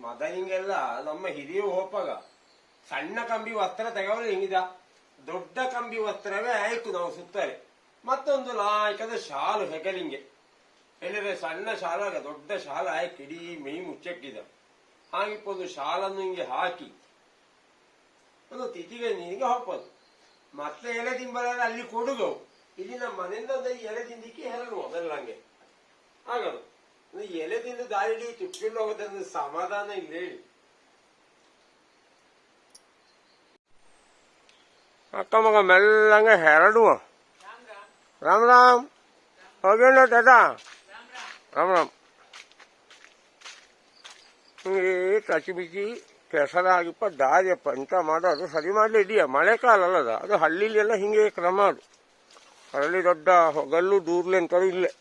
ಮೊದಲಿಗೆಲ್ಲ ನಮ್ಮ ಹಿರಿಯ ಹೋಪಾಗ. ಸಣ್ಣ ಕಂಬಿ ವಸ್ತ್ರ ತೆಗವಲು ಹಿಂಗಿದ? ದೊಡ್ಡ ಕಂಬಿ ವಸ್ತ್ರವೇ ಆಯ್ತು ನಾವು ಸುತ್ತಾರೆ. ಮತ್ತೊಂದು ಲಾಯ್ಕದ ಶಾಲು ಹೆಗಲಿಂಗೆ. ಹೇಳಿದ್ರೆ ಸಣ್ಣ ಶಾಲಾಗ ದೊಡ್ಡ ಶಾಲ ಆಯ್ತು, ಇಡೀ ಮೈ ಮುಚ್ಚಕ್ಕಿದ. ಹಾಗಿಪ್ಪೊಂದು ಶಾಲನ್ನು ಹಿಂಗೆ ಹಾಕಿ. ಒಂದು ತಿಥಿಗೆ ನೀರಿಗೆ ಹೋಗೋದು ಮತ್ತೆ ಎಲೆ ತಿಂಬಲಾದ್ರೆ ಅಲ್ಲಿ ಕೊಡುಗವು. ಇಲ್ಲಿ ನಮ್ಮ ಮನೆಯಿಂದ ಒಂದು ಎಲೆ ತಿಂದಿಕ್ಕೆ ಹೇಳುವ ಮೊದಲಂಗೆ ಆಗದು ಒಂದು ಎಲೆ ತಿಂದು ದಾರಿ ತುಪ್ಪಿಲ್ಲ ಹೋಗೋದೊಂದು ಸಮಾಧಾನ ಇಲ್ಲ ಹೇಳಿ. ಅಕ್ಕ ಮಗ ಮೆಲ್ಲಂಗೆ ಹೆರಡುವ ರಾಮ್ ರಾಮ್. ಹೋಗೇಣ ದಾದಾ ರಾಮ್ ರಾಮ್. ಹಿಂಗೆ ಕಚಿ ಬಿಚ್ಚಿ ಕೆಸರ ಆಗಿಪ್ಪ ದಾರಿಯಪ್ಪ, ಎಂತ ಮಾಡೋದು ಸರಿ ಮಾಡಲಿ ಇದೆಯಾ? ಮಳೆಕಾಲ ಅಲ್ಲದ ಅದು. ಹಳ್ಳಿಲೆಲ್ಲ ಹಿಂಗೆ ಕ್ರಮ ಅದು. ಅದರಲ್ಲಿ ದೊಡ್ಡ ಹೊಗಲ್ಲು, ದೂರ್ಲೆ ಅಂತರೂ ಇಲ್ಲೇ.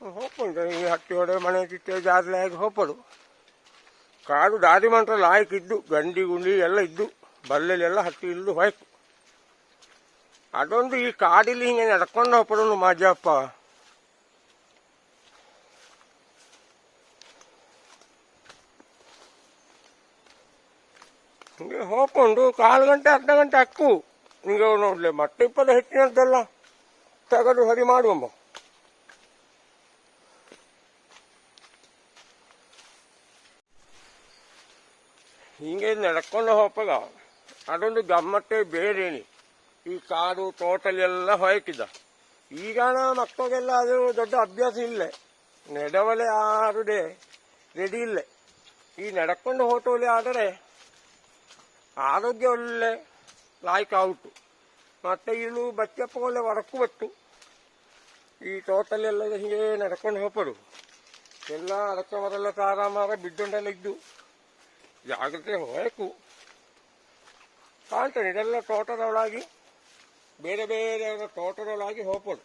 ಹೋಗ್ಕೊಂಡು ಈ ಹಟ್ಟಿ ಹೊಡೆ ಮನೆ ಜಾರ್ಲೆ ಆಗಿ ಹೋಗ್ಬೋದು. ಕಾಡು ದಾರಿ ಮಂತ್ರ ಲಾಯಕ್ಕಿದ್ದು ಗಂಡಿ, ಗುಂಡಿ ಎಲ್ಲ ಇದ್ದು ಬಲ್ಲೆಲ್ಲ ಹತ್ತಿ ಇಲ್ದು ಹೋಯ್ತು. ಅದೊಂದು ಈ ಕಾಡಿಲಿ ಹಿಂಗೆ ನಡ್ಕೊಂಡು ಹೋಗ್ಬೋದು ಮಾಜಪ್ಪ ಹಿಂಗೆ ಹೋಗ್ಕೊಂಡು ಕಾಲು ಗಂಟೆ, ಅರ್ಧ ಗಂಟೆ ಹಕ್ಕು. ಹಿಂಗೆ ನೋಡಲಿ ಮತ್ತೆ ಇಪ್ಪತ್ತು ಹೆಚ್ಚಿನದ್ದಲ್ಲ. ತಗದು ಹರಿ ಮಾಡುವಮ್ಮ. ಹಿಂಗೆ ನಡ್ಕೊಂಡು ಹೋಗ ಅದೊಂದು ಗಮ್ಮತ್ತೇ ಬೇರೇನಿ. ಈ ಕಾಡು ತೋಟಲೆಲ್ಲ ಹೊಯ್ಕಿದ್ದ ಈಗ ಮಕ್ಕಳಿಗೆಲ್ಲ ಅದು ದೊಡ್ಡ ಅಭ್ಯಾಸ ಇಲ್ಲ. ನೆಡವಲೆ ಆರುಡೆ ರೆಡಿ ಇಲ್ಲ. ಈ ನಡ್ಕೊಂಡು ಹೋಟೋಲಿ ಆದರೆ ಆರೋಗ್ಯ ಒಳ್ಳೆ ಲಾಯ್ಕ ಔಟು. ಮತ್ತೆ ಇಳು ಬಚ್ಚಪ್ಪ ಒಳ್ಳೆ ಹೊರಕ್ಕೂ ಬತ್ತು. ಈ ತೋಟಲೆಲ್ಲ ಹೀಗೆ ನಡ್ಕೊಂಡು ಹೋಗ್ಬೋದು. ಎಲ್ಲ ಅದಕ್ಕೆ ಅವರೆಲ್ಲ ತಾರಾಮಾರ ಬಿದ್ದುಂಡೆಲ್ಲ ಇದ್ದು. ಜಾಗ್ರತೆ ಹೋಯಕು ಕಾಣ್ತಾನೆ ಇದೆಲ್ಲ ತೋಟದೊಳಗಾಗಿ ಬೇರೆ ಬೇರೆ ತೋಟದೊಳಗಾಗಿ ಹೋಗ್ಬೋದು.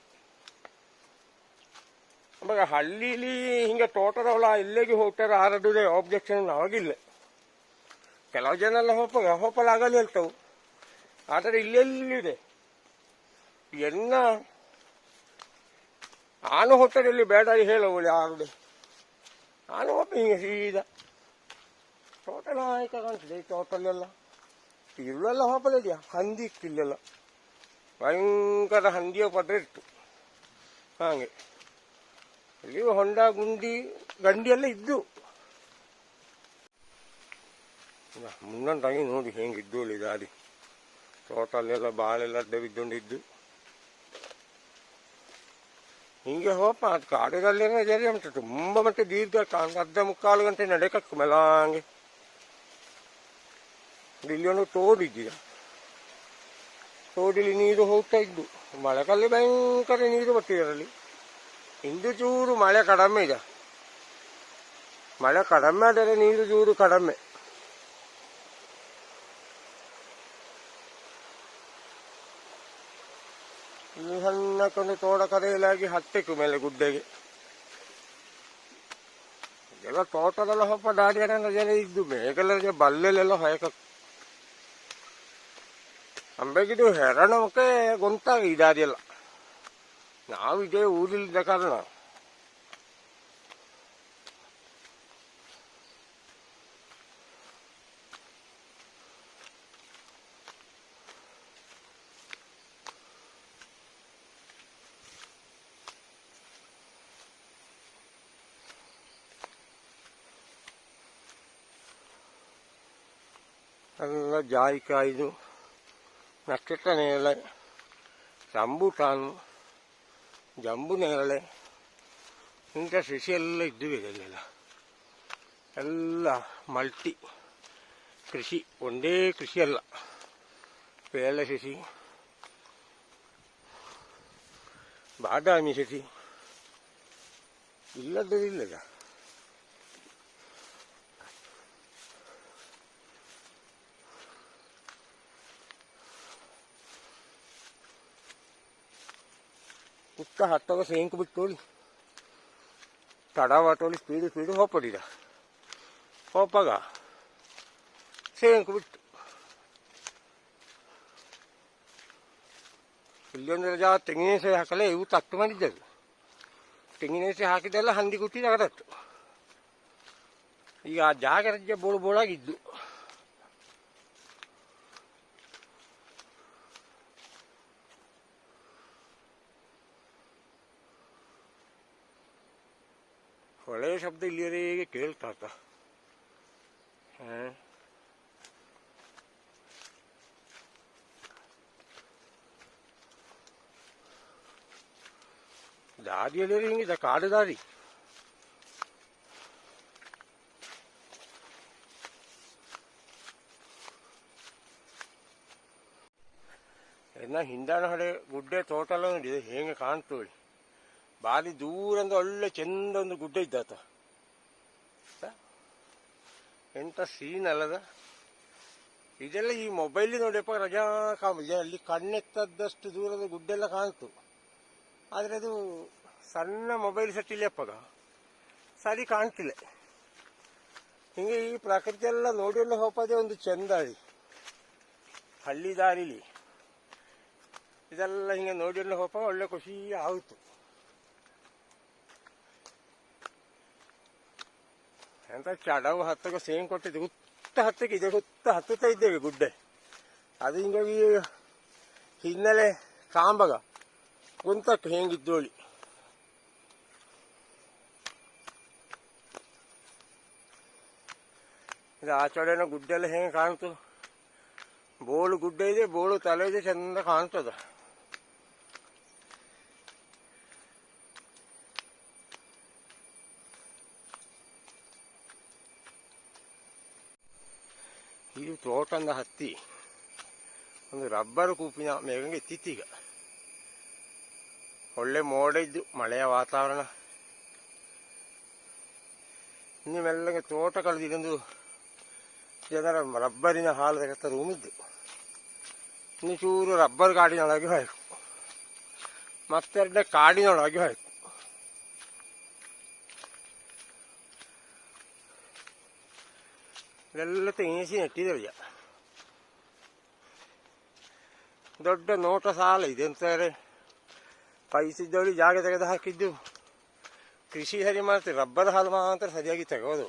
ಆಮೇಲೆ ಹಳ್ಳೀಲಿ ಹಿಂಗೆ ತೋಟದೊಳ ಇಲ್ಲಿಗೆ ಹೋಗ್ತಾರೆ, ಆರದುದೇ ಆಬ್ಜೆಕ್ಷನ್ ಆಗಿಲ್ಲ ಕೆಲವು ಜನ ಎಲ್ಲ ಹೋಪಾಗ ಹೋಪಲಾಗಲ್ಲ ಹೇಳ್ತಾವು ಆದರೆ ಇಲ್ಲೆಲ್ಲಿದೆ. ಎನ್ನ ಆನು ಹೋಗ್ತಾರೆ ಇಲ್ಲಿ ಬೇಡ ಹೇಳುವಳಿ ಯಾರು. ಆನು ಹೋಗ್ತೀನಿ ಹಿಂಗೆ ಸೀದಾ. ಟೋಟಲ್ ಆಯ್ತು ಕಾಣ್ತದೆ. ಈ ಟೋಟಲೆಲ್ಲ ಇಲ್ಲೆಲ್ಲ ಹೋಗಲಿದೆಯಾ ಹಂದಿ ಇತ್ತು ಇಲ್ಲೆಲ್ಲ. ಭಯಂಕರ ಹಂದಿಯ ಪದ ಇತ್ತು. ಹಾಗೆ. ಅಲ್ಲಿ ಹೊಂಡ, ಗುಂಡಿ, ಗಂಡಿಯೆಲ್ಲ ಇದ್ದು. ಮುಂದಂತಾಗಿ ನೋಡಿ ಹೆಂಗಿದ್ದು ಅಲ್ಲಿ ದಾರಿ. ತೋಟಲ್ಲೆಲ್ಲ ಬಾಳೆಲ್ಲ ಬಿದ್ದುಕೊಂಡಿದ್ದು ಹಿಂಗೆ ಹೋಪ, ಅದು ಕಾಡಿನಲ್ಲೇನೋ ಜರಿ ಉಂಟು. ತುಂಬ ಮತ್ತೆ ದೀರ್ಘ ಅರ್ಧ ಮುಕ್ಕಾಲು ಗಂಟೆ ನಡೆಕಕ್ಕೆ ಮೆಲಾಂಗೆ ಇಲ್ಲಿ ಒಂದು ತೋಡಿದ್ದೀರ ತೋಡಿಲಿ ನೀರು ಹೋಗ್ತಾ ಇದ್ದು ಮಳೆಗಾಲ ಭಯಂಕರ ನೀರು ಬರ್ತಿದರಲ್ಲಿ ಇಂದು ಚೂರು ಮಳೆ ಕಡಿಮೆ ಇದೆ ಮಳೆ ಕಡಿಮೆ ಆದರೆ ನೀರು ಚೂರು ಕಡಿಮೆ ಈ ಸಣ್ಣಕ್ಕೊಂದು ತೋಡ ಕರೆಯಲಾಗಿ ಹತ್ತಿಕ್ಕು ಮೇಲೆ ಗುಡ್ಡೆಗೆ ಎಲ್ಲ ತೋಟದೆಲ್ಲ ಸ್ವಲ್ಪ ದಾರಿಯನ್ನ ಜನ ಇದ್ದು ಮೇಘಲೆಲ್ಲ ಬಲ್ಲೆಲೆಲ್ಲ ಹೊಯಕ ಅಂಬೆಗಿದು ಹೆರಣಕ್ಕೆ ಗೊಂತಾಗ ಇದಾದಿಲ್ಲ ನಾವು ಇದೇ ಊರಿಲ್ಲಿದ್ದ ಕಾರಣ ಎಲ್ಲ ಜಾಯಿಕಾಯಿದು. ನಕ್ಷತ್ರ ನೇರಳೆ ರಂಬುಟಾನು ಜಂಬು ನೇರಳೆ ಇಂಥ ಸಸಿ ಎಲ್ಲ ಇದ್ದಿವೆ ಇದರಲ್ಲೆಲ್ಲ ಎಲ್ಲ ಮಲ್ಟಿ ಕೃಷಿ ಒಂದೇ ಕೃಷಿ ಅಲ್ಲ ಪೇಳೆ ಸಸಿ ಬಾದಾಮಿ ಸಸಿ ಇಲ್ಲದಿಲ್ಲದ ಕುತ್ತ ಹತ್ತಾಗ ಸೇಂಕು ಬಿಟ್ಟು ತೋಳಿ ತಡ ವಾಟೋಲಿ ಸ್ಪೀಡು ಸ್ಪೀಡು ಹೋಗ್ಪಡಿದ ಹೋಪಾಗ ಸೇಂಕು ಬಿಟ್ಟು. ಇಲ್ಲೊಂದು ಜಾ ತೆಂಗಿನ ಸೆ ಹಾಕಲೇ ಇವು ತಟ್ಟು ಮಾಡಿದ್ದೆವು. ತೆಂಗಿನ ಹಾಕಿದ್ದೆಲ್ಲ ಹಂದಿ ಗುಟ್ಟಿ ತಗದತ್ತು ಈಗ ಆ ಜಾಗರಜ್ಜೆ ಬೋಳು ಬೋಳಾಗಿದ್ದು. ಹೊಳೆಯ ಶಬ್ದ ಇಲ್ಲಿಯವರೆಗೆ ಕೇಳ್ತಾತ ಹಾ ದಾರಿಯಲ್ಲಿ ಹಿಂಗಿದೆ ಕಾಡು ದಾರಿ ಇನ್ನ ಹಿಂದಾಣ ಹಳೆ ಗುಡ್ಡೆ ತೋಟ ಎಲ್ಲ ನೋಡಿದೆ ಹೇಗೆ ಕಾಣ್ತು ಹೇಳಿ ದೂರ ಅಂದ್ರೆ ಒಳ್ಳೆ ಚೆಂದ ಒಂದು ಗುಡ್ಡ ಇದ್ದಾತ? ಎಂತ ಸೀನ್ ಅಲ್ಲದ? ಇದೆಲ್ಲ ಈ ಮೊಬೈಲ್ ನೋಡಿಯಪ್ಪ ರಜಾ ಕಾಮ ಅಲ್ಲಿ ಕಣ್ಣೆತ್ತದಷ್ಟು ದೂರದ ಗುಡ್ಡ ಎಲ್ಲ ಕಾಣ್ತು. ಆದರೆ ಅದು ಸಣ್ಣ ಮೊಬೈಲ್ ಸೆಟ್ ಇಲ್ಲಪ್ಪ ಸರಿ ಕಾಣ್ತಿಲ್ಲ. ಹಿಂಗೆ ಈ ಪ್ರಕೃತಿ ಎಲ್ಲ ನೋಡಿಲ್ಲ ಹೋಗೋದೇ ಒಂದು ಚಂದಾಳಿ ಹಳ್ಳಿ ದಾರಿಲಿ. ಇದೆಲ್ಲ ಹಿಂಗೆ ನೋಡಿಲ್ಲ ಹೋಪ ಒಳ್ಳೆ ಖುಷಿ ಆಯಿತು. ಎಂತ ಚಡವು ಹತ್ತಕ್ಕೆ ಸೇಮ್ ಕೊಟ್ಟಿದ್ದು ಹುತ್ತ ಹತ್ತಕ್ಕೆ ಇದೆ ಹುತ್ತ ಹತ್ತುತ್ತಾ ಇದ್ದೇವೆ ಗುಡ್ಡೆ ಅದು ಹಿಂಗಾಗಿ ಹಿನ್ನೆಲೆ ಕಾಂಬಗ ಕುಂತಕ್ಕೆ ಹೆಂಗಿದ್ದೋಳಿ ಇದು ಆಚೆಡೆನ ಗುಡ್ಡೆಲ್ಲ ಹೆಂಗೆ ಕಾಣ್ತು ಬೋಳು ಗುಡ್ಡ ಇದೆ ಬೋಳು ತಲೆ ಇದೆ ಚಂದ ಕಾಣ್ತದ ತೋಟಂದ ಹತ್ತಿ. ಒಂದು ರಬ್ಬರ್ ಕೂಪಿನ ಮೇಗಂಗೆ ಇತ್ತಿತ್ತೀಗ ಒಳ್ಳೆ ಮೋಡ ಇದ್ದು ಮಳೆಯ ವಾತಾವರಣ. ಇನ್ನು ಮೆಲ್ಲಗೆ ತೋಟ ಕಳೆದು ಇದೊಂದು ಜನರ ರಬ್ಬರಿನ ಹಾಲು ತೆಗೆತ ರೂಮ್ ಇದ್ದು ಇನ್ನು ಚೂರು ರಬ್ಬರ್ ಕಾಡಿನೊಳಗೆ ಹೋಯ್ತು ಮತ್ತೆರಡನೇ ಕಾಡಿನೊಳಗೆ ಹೋಯ್ತು ಇದೆಲ್ಲ ತೆಂಗಿಸಿ ನೆಟ್ಟಿದ್ದೇವೆ ದೊಡ್ಡ ನೋಟ ಸಾಲ ಇದೆ ಅಂತಾರೆ ಪೈಸಿದ್ದವಳಿ ಜಾಗ ತೆಗೆದು ಹಾಕಿದ್ದು. ಕೃಷಿ ಸರಿ ಮಾಡ್ತೀವಿ, ರಬ್ಬರ್ ಹಾಲು ಮಾತ್ರ ಸರಿಯಾಗಿ ತೆಗೋದು.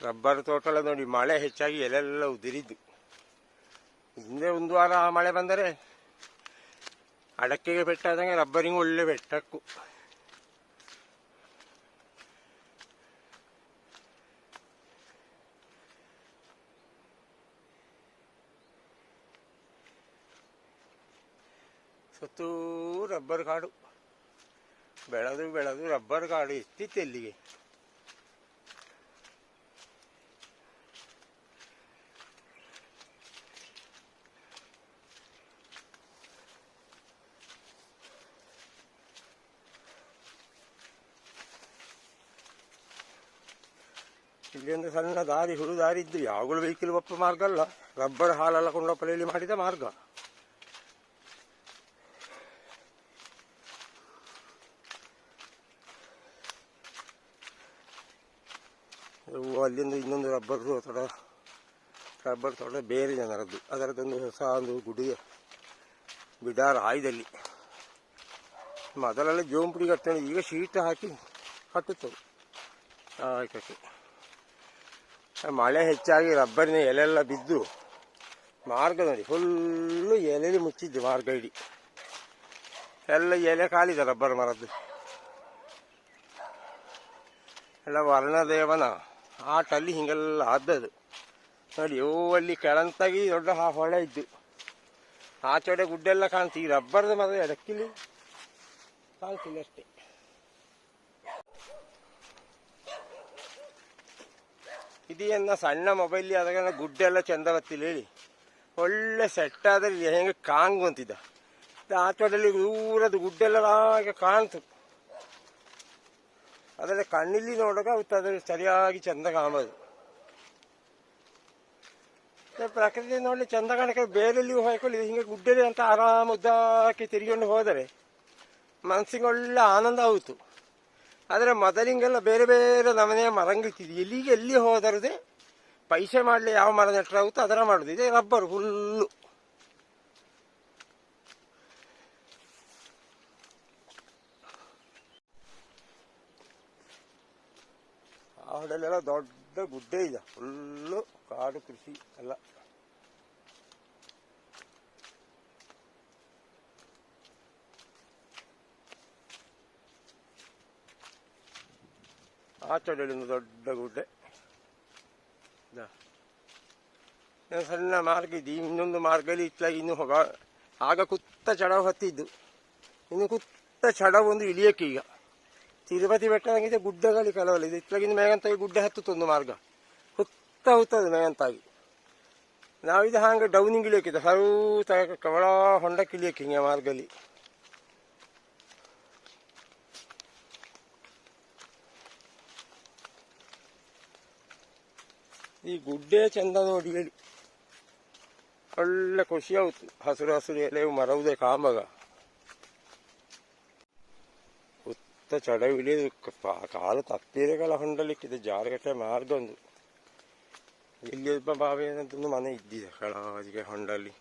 ರಬ್ಬರ್ ತೋಟ ಎಲ್ಲ ನೋಡಿ, ಮಳೆ ಹೆಚ್ಚಾಗಿ ಎಲೆಲ್ಲ ಉದುರಿದ್ದು. ಹಿಂದೆ ಒಂದು ವಾರ ಮಳೆ ಬಂದರೆ ಅಡಕೆಗೆ ಬೆಟ್ಟಾದಂಗೆ ರಬ್ಬರಿಂಗ್ ಒಳ್ಳೆ ಬೆಟ್ಟಕ್ಕು. ಸುತ್ತೂ ರಬ್ಬರ್ ಕಾಡು. ಬೆಳೆದು ಬೆಳೆದು ರಬ್ಬರ್ ಕಾಡು ಎತ್ತಿತ್ತು ಎಲ್ಲಿಗೆ ಇಲ್ಲಿ ಒಂದು ಸಣ್ಣ ದಾರಿ ಹುಡು ದಾರಿ ಇದ್ದು ಯಾವಾಗಲೂ ವೆಹಿಕಲ್ ಒಪ್ಪ ಮಾರ್ಗ ಅಲ್ಲ. ರಬ್ಬರ್ ಹಾಲೆಲ್ಲ ಕೊಂಡೊಪ್ಪಲೆಯಲ್ಲಿ ಮಾಡಿದ ಮಾರ್ಗ. ಅಲ್ಲಿಂದ ಇನ್ನೊಂದು ರಬ್ಬರ್ ತೋಟ ರಬ್ಬರ್ ತೋಟ ಬೇರೆ ಜನರದ್ದು. ಅದರದ್ದೊಂದು ಹೊಸ ಒಂದು ಗುಡಿ, ಬಿಡಾರ ಆಯ್ದಲ್ಲಿ. ಮೊದಲೆಲ್ಲ ಜೋಂಪುಡಿ ಕಟ್ಟೋಣ, ಈಗ ಶೀಟ್ ಹಾಕಿ ಕಟ್ಟುತ್ತವೆ. ಆಯ್ಕಕ್ಕೆ ಮಳೆ ಹೆಚ್ಚಾಗಿ ರಬ್ಬರಿನ ಎಲೆಲ್ಲ ಬಿದ್ದು ಮಾರ್ಗ ನೋಡಿ ಫುಲ್ಲು ಎಲೆಲಿ ಮುಚ್ಚಿದ್ದು ಮಾರ್ಗ ಇಡೀ. ಎಲ್ಲ ಎಲೆ ಕಾಲಿದೆ ರಬ್ಬರ್ ಮರದ್ದು. ಎಲ್ಲ ವರ್ಣದೇವನ ಆಟಲ್ಲಿ ಹಿಂಗೆಲ್ಲ ಆದದ್ದು. ನೋಡಿ ಓ ಅಲ್ಲಿ ಕೆಳಂತಾಗಿ ದೊಡ್ಡ ಹೊಳೆ ಇದ್ದು. ಆಚೆಡೆ ಗುಡ್ಡೆಲ್ಲ ಕಾಣ್ತೀವಿ ರಬ್ಬರ್ದ ಮರ ಎಡಕ್ಕಿಲಿ ಕಾಣ್ತಿಲ್ಲ ಅಷ್ಟೇ. ಇದೆಯನ್ನ ಸಣ್ಣ ಮೊಬೈಲ್ ಆದಾಗ ಗುಡ್ಡೆಲ್ಲ ಚಂದ ಬರ್ತಿಲ್ಲ, ಹೇಳಿ. ಒಳ್ಳೆ ಸೆಟ್ ಆದರೆ ಹೆಂಗೆ ಕಾಂಗು ಅಂತಿದ್ದ. ಆಟೋದಲ್ಲಿ ದೂರದ ಗುಡ್ಡೆಲ್ಲ ಹಾಗೆ ಕಾಣ್ತು. ಅದರಲ್ಲಿ ಕಣ್ಣಿಲ್ಲಿ ನೋಡುವಾಗ ಸರಿಯಾಗಿ ಚಂದ ಕಾಣೋದು. ಪ್ರಕೃತಿ ನೋಡಿ ಚಂದ ಕಾಣಕ್ಕೆ ಬೇರೆಲ್ಲಿ ಹೋಯ್ಕೊಳ್ಳಿ ಹಿಂಗೆ ಗುಡ್ಡೆಲ್ಲಿ ಅಂತ ಆರಾಮ ಉದ್ದಾಕಿ ತಿರುಗಿಕೊಂಡು ಹೋದರೆ ಮನಸ್ಸಿಗೆ ಒಳ್ಳೆ ಆನಂದ ಆಯಿತು ಆದರೆ ಮೊದಲಿಂಗೆಲ್ಲ ಬೇರೆ ಬೇರೆ ನಮನೆಯ ಮರಂಗಿರ್ತಿದ್ವಿ ಎಲ್ಲಿಗೆ ಎಲ್ಲಿ ಹೋದರದೆ ಪೈಸೆ ಮಾಡಲಿ ಯಾವ ಮರ ನೆಟ್ಟರಾಗುತ್ತೋ ಅದರ ಮಾಡೋದು. ಇದೆ ರಬ್ಬರ್ ಫುಲ್ಲು ಆ ಹೊಡೆಲೆಲ್ಲ ದೊಡ್ಡ ಗುಡ್ಡೆ ಇದೆ. ಫುಲ್ಲು ಕಾಡು ಕೃಷಿ ಎಲ್ಲ. ಆ ಒಂದು ದೊಡ್ಡ ಗುಡ್ಡೆ. ಸಣ್ಣ ಮಾರ್ಗ ಇದೆ. ಇನ್ನೊಂದು ಮಾರ್ಗದಲ್ಲಿ ಇತ್ತಲಾಗಿ ಇನ್ನು ಹೋಗ, ಆಗ ಕುತ್ತ ಚಡವು ಹತ್ತಿದ್ದು. ಇನ್ನು ಕುತ್ತ ಚಡವ ಒಂದು ಇಳಿಯಕ್ಕೆ ಈಗ. ತಿರುಪತಿ ಬೆಟ್ಟದಾಗಿದೆ ಗುಡ್ಡಗಳು ಕೆಲವಲ್ಲ. ಇದು ಇತ್ಲಾಗಿಂದ ಮೇಗಂತಾಗಿ ಗುಡ್ಡೆ ಹತ್ತುತ್ತೊಂದು ಮಾರ್ಗ. ಹುತ್ತ ಹುತ್ತದು ಮೇಗಂತಾಗಿ ನಾವಿದು ಹಾಗೆ ಡೌನಿಂಗ್ ಇಳಿಯಕ್ಕಿದೆ ತಗ ಕವಳ ಹೊಂಡಕ್ಕೆ ಇಳಿಯಕ್ಕೆ ಹಿಂಗೆ ಮಾರ್ಗಲ್ಲಿ. ಈ ಗುಡ್ಡೆ ಚಂದ ನೋಡಿ ಹೇಳಿ ಒಳ್ಳೆ ಖುಷಿ ಆಗುತ್ತೆ ಹಸಿರು ಹಸಿರು ಎಲೆ ಮರವುದೇ ಕಾಂಬಗ ಉತ್ತ ಚಡವಿಳಿದು ಕಾಲು ತಪ್ಪಿರಗಳ ಹೊಂಡಲಿಕ್ಕಿದೆ ಜಾರಗಟ್ಟೆ ಮಾರ್ಗ ಒಂದು ಇಲ್ಲಿ ಒಬ್ಬ ಬಾವಿ ಏನಂತಂದು ಮನೆ ಇದ್ದಿದೆ ಕಳಾಜಿಗೆ ಹೊಂಡಲ್ಲಿ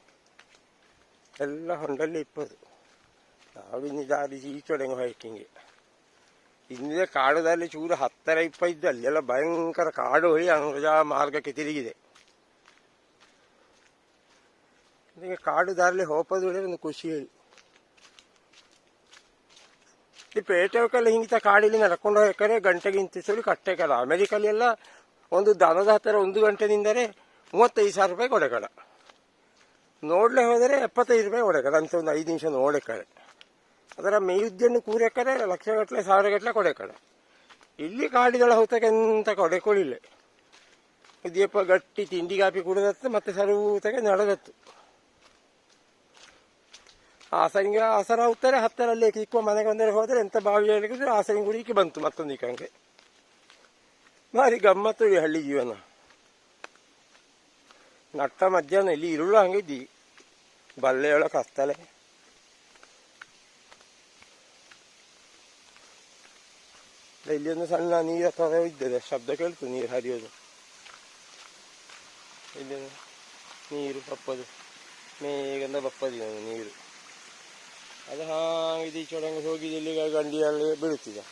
ಎಲ್ಲ ಹೊಂಡಲ್ಲಿ ಇಪ್ಪದು ನಾವು ಇನ್ನು ದಾರಿ ಈ ಕಡೆಗೆ ಹೈಕಿಂಗೆ ಹಿಂದೆ ಕಾಡುದಲ್ಲಿ ಚೂರು ಹತ್ತರ ಇಪ್ಪ ಇದ್ದು ಅಲ್ಲೆಲ್ಲ ಭಯಂಕರ ಕಾಡು ಹೋಗಿ ಅಂಗಜ ಮಾರ್ಗಕ್ಕೆ ತಿರುಗಿದೆ. ಈಗ ಕಾಡು ದಾರಲ್ಲಿ ಹೋಗೋದು ಹೇಳಿ ಒಂದು ಖುಷಿ ಹೇಳಿ. ಈ ಪೇಟೆಕಲ್ಲಿ ಹಿಂಗಿತ ಕಾಡಿಲಿ ನಡ್ಕೊಂಡು ಹೋಗ್ಬೇಕಾದ್ರೆ ಗಂಟೆಗೆ ಇಂತಿಸಲು ಕಟ್ಟೆಕಲ್ಲ. ಅಮೆರಿಕಲ್ಲಿ ಎಲ್ಲ ಒಂದು ದನದ ಹತ್ತಿರ ಒಂದು ಗಂಟೆದಿಂದರೆ ಮೂವತ್ತೈದು ಸಾವಿರ ರೂಪಾಯಿ ಒಡೆಗಡ ನೋಡಲೇ ಹೋದರೆ ಎಪ್ಪತ್ತೈದು ರೂಪಾಯಿ ಒಡೆಗಡ ಅಂತ ಒಂದು ಐದು ನಿಮಿಷ ನೋಡಬೇಕಾರೆ ಅದರ ಮೇಯುದ್ದನ್ನು ಕೂರಕ್ಕರೆ ಲಕ್ಷಗಟ್ಟಲೆ, ಸಾವಿರಗಟ್ಟಲೆ ಕೊಡೆಕಡೆ ಇಲ್ಲಿ ಕಾಡಿದೊಳ ಹೊತ್ತಕ್ಕೆಂತ ಕೊಡೆ ಕೊಡಿಲ್ಲ. ದೀಪ ಗಟ್ಟಿ ತಿಂಡಿ ಕಾಪಿ ಕುಡಿದತ್ತು, ಮತ್ತೆ ಸರ್ವೂತಗೆ ನಡೆದತ್ತು. ಆಸನಿಗೆ ಆಸರ ಹೋಗ್ತಾರೆ, ಹತ್ತರಲ್ಲಿ ಕಿಕ್ಕುವ ಮನೆಗೆ ಒಂದರೆ ಹೋದರೆ ಎಂತ ಬಾವಿ ಹೇಳಿದ್ರೆ ಆಸನಿ ಗುಡಿಗೆ ಬಂತು ಮತ್ತೊಂದು ಕಂಗೆ ಭಾರಿ ಗಮ್ಮತ್ತು ಈ ಹಳ್ಳಿ ಜೀವನ. ನಟ್ಟ ಮಧ್ಯಾಹ್ನ ಇಲ್ಲಿ ಇರುಳು ಹಂಗಿದ್ದಿ. ಬಲ್ಲೆಯೊಳಗೆ ಕಸ್ತಲೆ ಇಲ್ಲಿ ಒಂದು ಸಣ್ಣ ನೀರ ತರ ಇದ್ದದೆ ಶಬ್ದ ಕೇಳ್ತು ನೀರು ಹರಿಯೋದು ಇಲ್ಲಿ ನೀರು ಬಪ್ಪದು ಮೇಗಂದ ಬಪ್ಪದಿದೆ ಒಂದು ನೀರು ಅದು ಹಾಗೆ ಈಚೊಳಗೆ ಹೋಗಿ ಇಲ್ಲಿ ಗಂಡಿಯಲ್ಲಿ ಬೀಳುತ್ತಿದೆ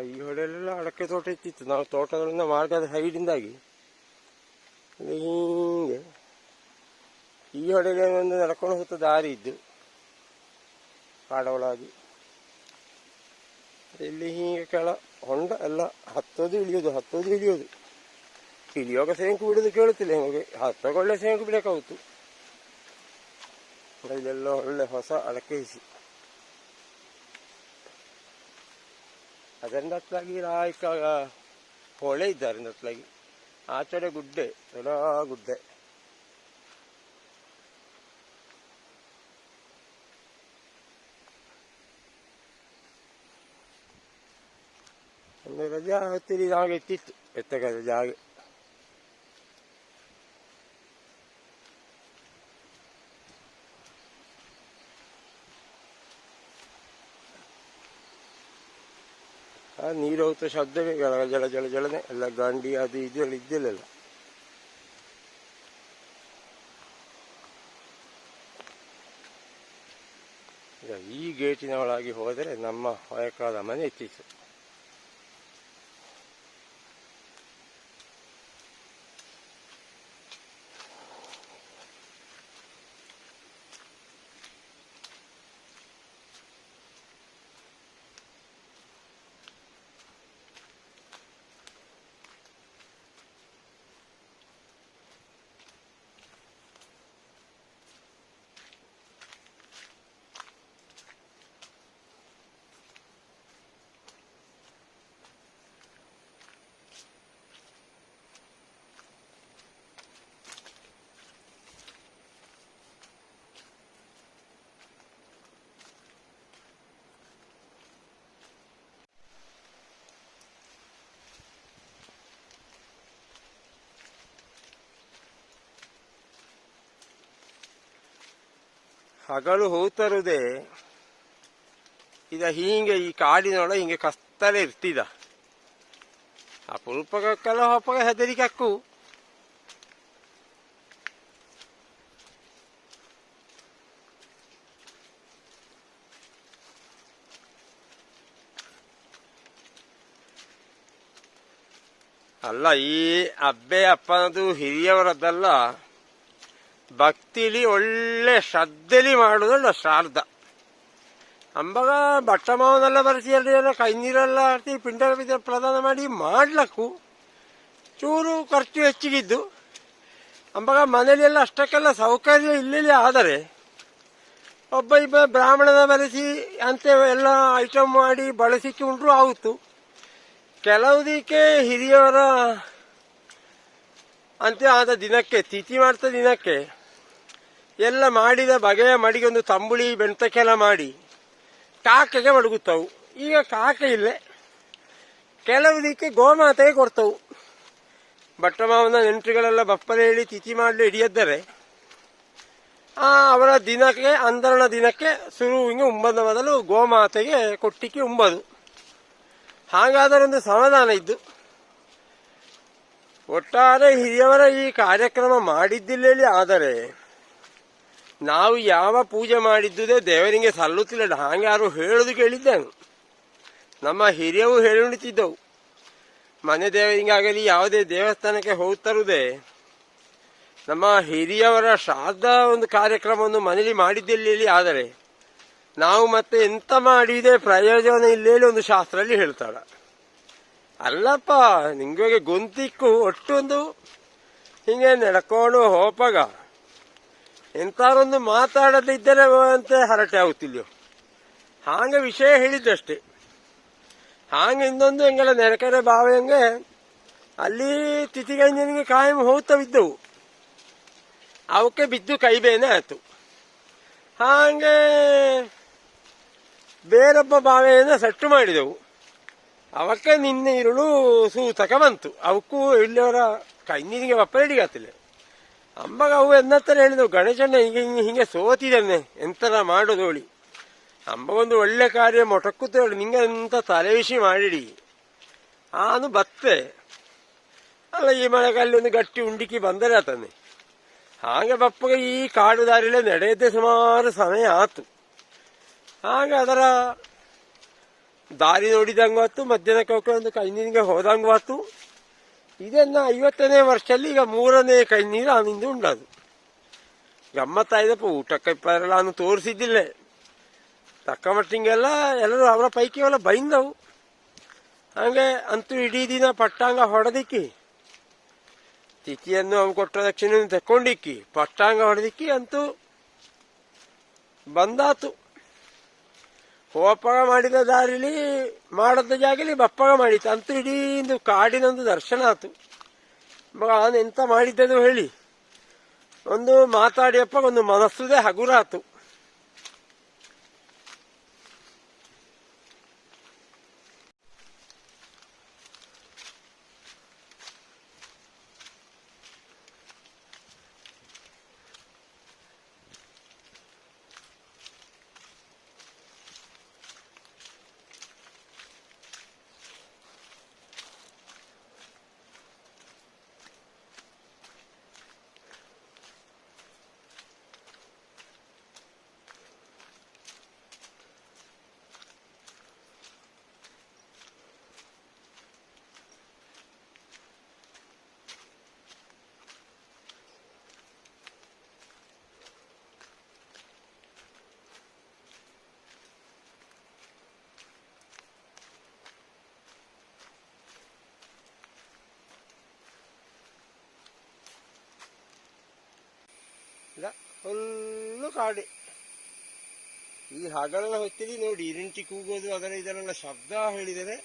ಈ ಹೊಡೆಯಲ್ಲೆಲ್ಲ ಅಡಕೆ ತೋಟ ಇತ್ತಿತ್ತು. ನಾವು ತೋಟಗಳಿಂದ ಮಾರ್ಗದ ಸೈಡಿಂದಾಗಿ ಹೀಗೆ. ಈ ಹೊಡೆಗೆ ಒಂದು ನಡ್ಕೊಂಡು ಹೋಗ್ತಾ ದಾರಿ ಇದ್ದು. ಕಾಡೊಳಗೆ ಇಲ್ಲಿ ಹೀಗೆ ಕೆಳ ಹೊಂಡ ಎಲ್ಲ ಹತ್ತೋದು ಇಳಿಯೋದು ಹತ್ತೋದು ಇಳಿಯೋದು. ಇಳಿಯೋಗ ಸೇಂಕು ಬಿಡೋದು ಕೇಳುತ್ತಿಲ್ಲ. ಹೆಂಗೆ ಹತ್ತೋಕೆ ಒಳ್ಳೆ ಸೇಂಕು ಬಿಡಬೇಕಾಗುತ್ತು ಇಲ್ಲೆಲ್ಲ ಒಳ್ಳೆ ಹೊಸ ಅಡಕೆ ಹಿಸಿ ಅದರಿಂದ ಹತ್ಲಾಗಿ ರಾಯ್ಕ ಹೊಳೆ ಇದ್ದಾರೆ ಹತ್ಲಾಗಿ ಆಚೆಡೆ ಗುಡ್ಡೆ ದೊಡ್ಡ ಗುಡ್ಡೆ ಒಂದು ರಜಾ ಹೊತ್ತಿರಿ ಜಾಗ ಇತ್ತಿತ್ತು ಎತ್ತಗದ ಜಾಗ ನೀರು ಹೋಗ್ತಾ ಶಬ್ದವೇ ಜಡ ಜಲ ಜಲ ಜಲನೆ ಎಲ್ಲ ಗಂಡಿ ಅದು ಇದೆಲ್ಲ ಇದ್ದಿಲ್ಲ ಈ ಗೇಟಿನ ಒಳಗೆ ಹೋದರೆ ನಮ್ಮ ಹೊಯಕಾದ ಮನೆ ಎತ್ತಿತ್ತು ಹಗಲು ಹೋಗ್ತರುದೇ ಇದ ಹೀಗೆ ಈ ಕಾಡಿನೊಳಗೆ ಹಿಂಗೆ ಕಸ್ತಲೆ ಇರ್ತಿದ. ಅಪರೂಪಕ್ಕೆಲ್ಲ ಹೊಪ್ಪಗ ಹೆದರಿಕಕ್ಕು. ಅಲ್ಲ, ಈ ಅಬ್ಬೆ ಅಪ್ಪನದು ಹಿರಿಯವರದ್ದಲ್ಲ ಭಕ್ತಿಲಿ ಒಳ್ಳೆ ಶ್ರದ್ಧೆಲಿ ಮಾಡುದಲ್ಲ ಶ್ರಾರ್ಧ. ಅಂಬಾಗ ಭಟ್ಟ ಮಾವನೆಲ್ಲ ಬರೆಸಿ ಎಲ್ಲ ಕೈ ನೀರೆಲ್ಲ ಆಡ್ತಿ ಪಿಂಡ ಪ್ರದಾನ ಮಾಡಿ ಮಾಡ್ಲಕ್ಕು ಚೂರು ಖರ್ಚು ಹೆಚ್ಚಿಗಿದ್ದು. ಅಂಬಗ ಮನೇಲೆಲ್ಲ ಅಷ್ಟಕ್ಕೆಲ್ಲ ಸೌಕರ್ಯ ಇಲ್ಲೇ ಆದರೆ ಒಬ್ಬ ಇಬ್ಬ ಬ್ರಾಹ್ಮಣನ ಬರೆಸಿ ಅಂತೆ ಎಲ್ಲ ಐಟಮ್ ಮಾಡಿ ಬಳಸಿಕೊಂಡ್ರು ಆಗುತ್ತು ಕೆಲವುದಕ್ಕೆ ಹಿರಿಯವರ ಅಂತೆ ಆದ ದಿನಕ್ಕೆ, ತಿಥಿ ಮಾಡ್ತ ದಿನಕ್ಕೆ ಎಲ್ಲ ಮಾಡಿದ ಬಗೆಯ ಮಡಿಗೆ ಒಂದು ತಂಬುಳಿ ಬೆಣ್ತಕ್ಕೆಲ್ಲ ಮಾಡಿ ಕಾಕೆಗೆ ಮಡಗುತ್ತವು ಈಗ ಕಾಕೆ ಇಲ್ಲೇ. ಕೆಲವುದಕ್ಕೆ ಗೋಮಾತೆಗೆ ಕೊಡ್ತವು. ಭಟ್ಟ ಮಾವನ ನೆಂಟರುಗಳೆಲ್ಲ ಬಪ್ಪಲೆ ಹೇಳಿ ತಿಥಿ ಮಾಡಲಿ ಹಿಡಿಯದ್ದರೆ, ಆ ಅವರ ದಿನಕ್ಕೆ ಅಂದರಣ ದಿನಕ್ಕೆ ಶುರುವಿಗೆ ಉಂಬದ ಮೊದಲು ಗೋಮಾತೆಗೆ ಕೊಟ್ಟಿಕ್ಕೆ ಉಂಬದು. ಹಾಗಾದರೆ ಒಂದು ಸಮಾಧಾನ ಇದ್ದು, ಒಟ್ಟಾರೆ ಹಿರಿಯವರ ಈ ಕಾರ್ಯಕ್ರಮ ಮಾಡಿದ್ದಿಲ್ಲೇ ಆದರೆ ನಾವು ಯಾವ ಪೂಜೆ ಮಾಡಿದ್ದುದೇ ದೇವರಿಗೆ ಸಲ್ಲುತ್ತಿಲ್ಲ ಹಾಗೆ ಯಾರು ಹೇಳೋದು ಕೇಳಿದ್ದೇನು. ನಮ್ಮ ಹಿರಿಯವು ಹೇಳುತ್ತಿದ್ದವು ಮನೆ ದೇವರಿಗೆ ಆಗಲಿ ಯಾವುದೇ ದೇವಸ್ಥಾನಕ್ಕೆ ಹೋಗ್ತರುದೇ ನಮ್ಮ ಹಿರಿಯವರ ಶ್ರಾದ್ದ ಒಂದು ಕಾರ್ಯಕ್ರಮವನ್ನು ಮನೇಲಿ ಮಾಡಿದ್ದಿಲ್ಲ ಆದರೆ ನಾವು ಮತ್ತೆ ಎಂತ ಮಾಡಿದೆ ಪ್ರಯೋಜನ ಇಲ್ಲೇಲಿ ಒಂದು ಶಾಸ್ತ್ರದಲ್ಲಿ ಹೇಳ್ತಾಳ. ಅಲ್ಲಪ್ಪ ನಿಂಗೆ ಗೊಂತಿಕ್ಕು ಒಟ್ಟೊಂದು ಹಿಂಗೆ ನಡ್ಕೊಂಡು ಹೋಪಾಗ ಎಂತಾರೊಂದು ಮಾತಾಡದಿದ್ದರೆ ಅಂತ ಹರಟೆ ಆಗುತ್ತಿಲ್ಲೋ ಹಾಗೆ ವಿಷಯ ಹೇಳಿದ್ದಷ್ಟೇ. ಹಾಗೆ ಇನ್ನೊಂದು ಹೆಂಗಲ್ಲ ನೆರೆಕೆರೆ ಭಾವ ಹೆಂಗೆ ಅಲ್ಲಿ ತಿಥಿಗಂಜನಿಗೆ ಕಾಯಂ ಹೋಗ್ತವಿದ್ದವು ಅವಕ್ಕೆ ಬಿದ್ದು ಕೈ ಬೇನೆ ಆಯ್ತು. ಹಾಗೆ ಬೇರೊಬ್ಬ ಬಾವೆಯನ್ನು ಸಟ್ಟು ಮಾಡಿದೆವು. ಅವಕ್ಕೆ ನಿನ್ನೆ ಇರುಳು ಸೂತಕ ಬಂತು. ಅವಕ್ಕೂ ಇಲ್ಲಿಯವರ ಕೈನೀರಿಗೆ ಬಪ್ಪಲಿಡಿಗಾತಿಲ್ಲ ಅಂಬಗ ಅವು ಎನ್ನತ್ತರ ಹೇಳಿದವು ಗಣೇಶಣ್ಣ, ಹಿಂಗೆ ಹಿಂಗೆ ಹಿಂಗೆ ಸೋತಿದ್ದಾನೆ ಎಂತರ ಅಮ್ಮ ಒಂದು ಒಳ್ಳೆ ಕಾರ್ಯ ಮೊಟಕುತ್ತೇಳಿ ನಿಂಗೆ ಎಂತ ತಲೆಬಿಸಿ ಮಾಡಿಡಿ. ಆನು ಬತ್ತೆ. ಅಲ್ಲ, ಈ ಮಳೆಗಾಲಲ್ಲಿ ಒಂದು ಗಟ್ಟಿ ಉಂಡಿಕ್ಕಿ ಬಂದರೆ ಆತನೆ ಹಾಗೆ ಬಪ್ಪಗೆ ಈ ಕಾಡು ದಾರಿಲೇ ನಡೆಯದೆ ಸುಮಾರು ಸಮಯ ಆತು. ಹಾಗೆ ಅದರ ದಾರಿ ನೋಡಿದಂಗೂ ಆತು ಮಧ್ಯಾಹ್ನಕ್ಕೆ ಒಂದು ಕೈ ನೀರಿಗೆ ಹೋದಂಗೆ ಆತು ಇದನ್ನ ಐವತ್ತನೇ ವರ್ಷದಲ್ಲಿ ಈಗ ಮೂರನೇ ಕೈ ನೀರು ಅವನಿಂದ ಉಂಡದು. ಗಮ್ಮತ್ತಾಯ್ದಪ್ಪ, ಊಟಕ್ಕೆ ಪರಲ್ಲ ಅವನು ತೋರಿಸಿದ್ದಿಲ್ಲ. ತಕ್ಕ ಮಟ್ಟಿಗೆಲ್ಲ ಎಲ್ಲರೂ ಅವರ ಪೈಕಿ ಎಲ್ಲ ಬೈಂದವು. ಹಾಗೆ ಅಂತೂ ಇಡೀ ದಿನ ಪಟ್ಟಾಂಗ ಹೊಡೆದಿಕ್ಕಿ, ತಿಥಿಯನ್ನು ಅವನು ಕೊಟ್ಟ ದಕ್ಷಿಣೆಯನ್ನು ತಕ್ಕೊಂಡಿಕ್ಕಿ, ಪಟ್ಟಾಂಗ ಹೊಡೆದಿಕ್ಕಿ ಅಂತೂ ಬಂದಾತು. ಹೋಪಗ ಮಾಡಿದ ದಾರಿಲಿ ಮಾಡದ ಜಾಗಲಿ ಬಪ್ಪಗ ಮಾಡಿತ್ತು. ಅಂತ ಇಡೀ ಒಂದು ಕಾಡಿನೊಂದು ದರ್ಶನ ಆತು. ಮಗ ಅವನು ಎಂತ ಮಾಡಿದ್ದದು ಹೇಳಿ. ಒಂದು ಮಾತಾಡಿಯಪ್ಪ, ಒಂದು ಮನಸ್ಸುದೇ ಹಗುರಾತು. ಇಲ್ಲ ಫುಲ್ಲು ಕಾಡೆ. ಈ ಹಗಲನ ಹೊತ್ತಿರಿ ನೋಡಿ ಇರಿಂಟಿ ಕೂಗೋದು ಅದರ ಇದರೆಲ್ಲ ಶಬ್ದ ಹೇಳಿದರೆ